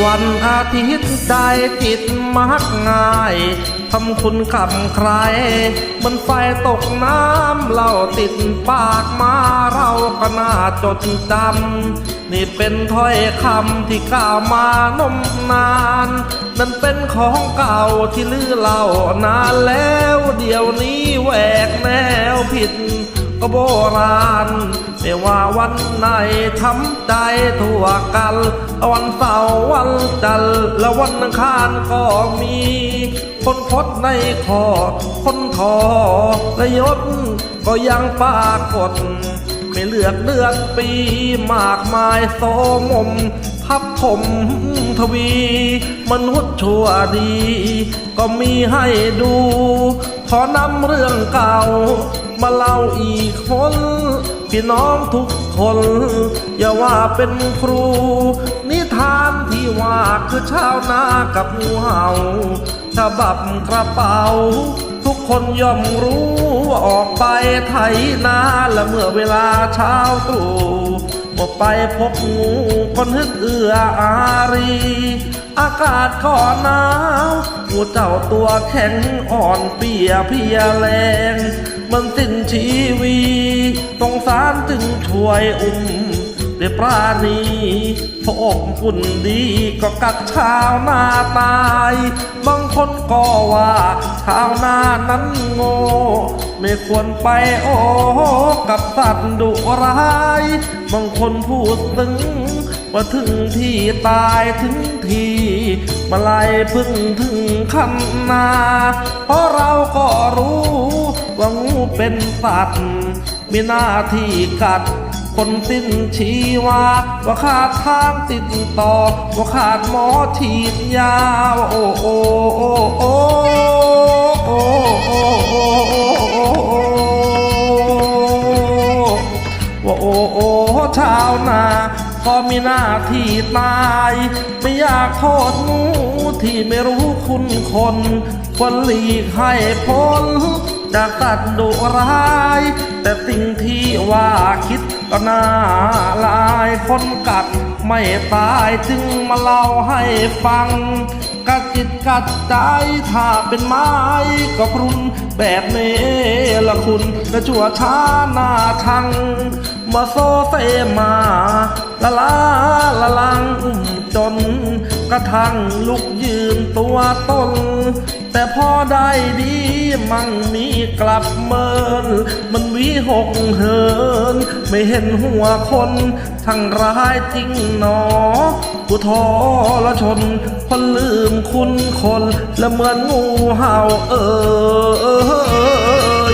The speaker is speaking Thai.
วันอาทิตย์ใจจิตมักง่าย ทำคุณคำใคร มันไฟตกน้ำเราติดปากมาเราก็น่าจดจำนี่เป็นถ้อยคำที่กล่าวมานมนาน นั่นเป็นของเก่าที่ลือเล่านานแล้ว เดี๋ยวนี้แหวกแนวผิด ก็โบราณไม่ว่าวันไหนทำใจทั่วกันวันเสาร์วันจันทร์และวันอังคารก็มี คนพดในคอ คนทอและยศก็ยังปรากฏไม่เลือกเดือนปีมากมายโสมมพับผมทวี มนุษย์ชั่วดี ก็มีให้ดู ขอนำเรื่องเก่า มาเล่าอีกคนพี่น้องทุกคน อย่าว่าเป็นครู นิทานที่ว่าคือชาวนากับงูเห่าฉบับกระเป๋า ทุกคนย่อมรู้ว่าออกไปไถนาและเมื่อเวลาเช้าตรู่ก็ไปพบงูคนฮึกเอืออารี อากาศก็หนาวงูเจ้าตัวแข็งอ่อนเปียเพียแรง มันสิ้นชีวีสงสารจึงช่วยอุ้มได้ปราณีพระอกคุณดีก็กัดชาวนาตาย บางคนก็ว่าชาวนานั้นโง่ไม่ควรไปโอ้กับสัตว์ดุร้าย บางคนพูดถึง ว่าถึงที่ตายถึงทีมาไล่พึ่งถึงคันนา เพราะเราก็รู้ ว่างูเป็นสัตว์ มีหน้าที่กัด คนสิ้นชีวา ว่าขาดทางติดต่อ ว่าขาดหมอฉีดยาว่าโอ้โอ้โอ้โอ้โอ้โอ้โอ้โอ้ว่าโอ้โอ้ชาวนา ก็มีหน้าที่ตาย ไม่อยากโทษงูที่ไม่รู้คุณคนควรหลีกให้พ้นจากสัตว์ดุร้าย แต่สิ่งที่ว่าคิดก็น่าลายคนกัดไม่ตายจึงมาเล่าให้ฟัง กัดจิตกัดใจถ้าเป็นไม้ก็พรุนแบบเนละคุณและชั่วช้าหน้าชังมาโซเซมา ละลาละลังจน กระทั่งลุกยืนตัวต้นแต่พอได้ดีมั่งมีกลับเมิน มันวิหกเหิน ไม่เห็นหัวคนทั้งร้ายจริงหนอกูทอละชน คนลืมคุณคน และเหมือนงูเห่าเออ